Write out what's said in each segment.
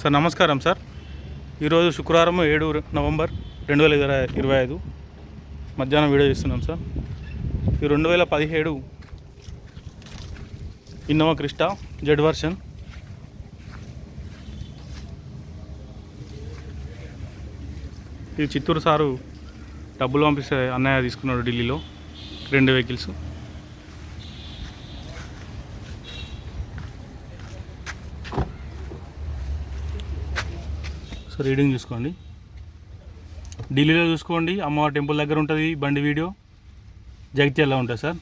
Sir నమస్కారం sir. ఈరోజు శుక్రవారం ఏడు నవంబర్ రెండు వేల ఇరవై ఇరవై ఐదు మధ్యాహ్నం వీడియో చేస్తున్నాం సార్. ఈ రెండు వేల పదిహేడు ఇన్నోవా క్రిస్టా జెడ్ వర్షన్. ఇది చిత్తూరు సారు డబ్బులు పంపిస్తే అన్నయ్య తీసుకున్నాడు ఢిల్లీలో రెండు వెహికల్స్. సో రీడింగ్ చూసుకోండి. ఢిల్లీలో చూసుకోండి. అమ్మవారి టెంపుల్ దగ్గర ఉంటుంది బండి వీడియో. జగిత్యాలలో ఉంటుంది సార్.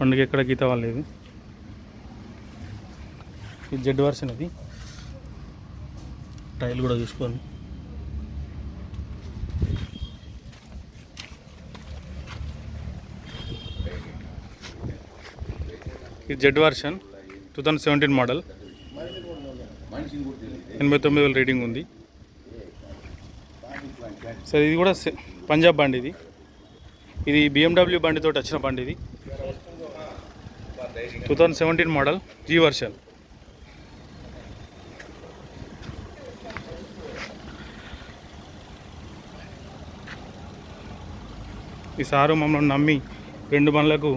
పండుగ ఎక్కడ గీత వాళ్ళేది ఇది జెడ్ వర్షన్ అది టైల్ కూడా చూసుకోండి ఇది Z version two thousand seventeen model ఎనభై తొమ్మిది వేల రీడింగ్ ఉంది. సార్ ఇది కూడా పంజాబ్ బండి ఇది. ఇది బిఎండబ్ల్యూ బండితో వచ్చిన బండి ఇది. Two thousand seventeen model G version. ఈ సారు మమ్మల్ని నమ్మి రెండు బండ్లకు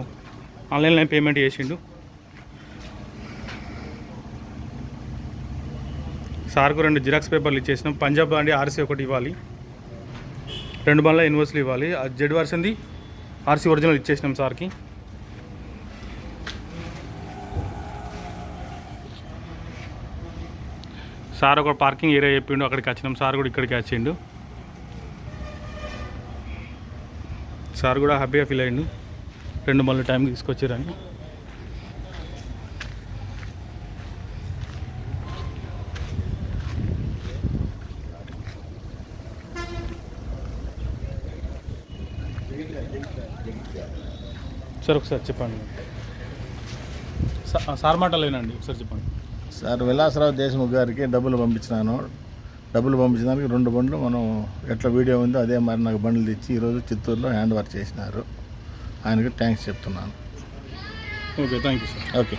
ఆన్లైన్లో పేమెంట్ చేసిండు. సార్కు రెండు జిరాక్స్ పేపర్లు ఇచ్చేసినాం. పంజాబ్ బండి ఆర్సీ ఒకటి ఇవ్వాలి. రెండు బండ్ల ఇన్వర్స్లు ఇవ్వాలి. ఆ జెడ్ వర్షన్ది ఆర్సీ ఒరిజినల్ ఇచ్చేసినాం సార్కి. సార్ ఒక పార్కింగ్ ఏరియా చెప్పిండు అక్కడికి వచ్చినాం. సార్ కూడా ఇక్కడికి వచ్చిండు. సార్ కూడా హ్యాపీగా ఫీల్ అయ్యిండు రెండు మళ్ళీ టైం తీసుకొచ్చారని. సార్ ఒకసారి చెప్పండి. సార్ సార్ మాటలేనండి. ఒకసారి చెప్పండి. సార్ విలాసరావు దేశముఖ్ గారికి డబ్బులు పంపించినాను. డబ్బులు పంపించడానికి రెండు బండ్లు మనం ఎట్లా వీడియో ఉందో అదే మరి నాకు బండ్లు తెచ్చి ఈరోజు చిత్తూరులో హ్యాండ్ ఓవర్ చేసినారు. ఆయనకి థ్యాంక్స్ చెప్తున్నాను. Okay thank you sir. Okay.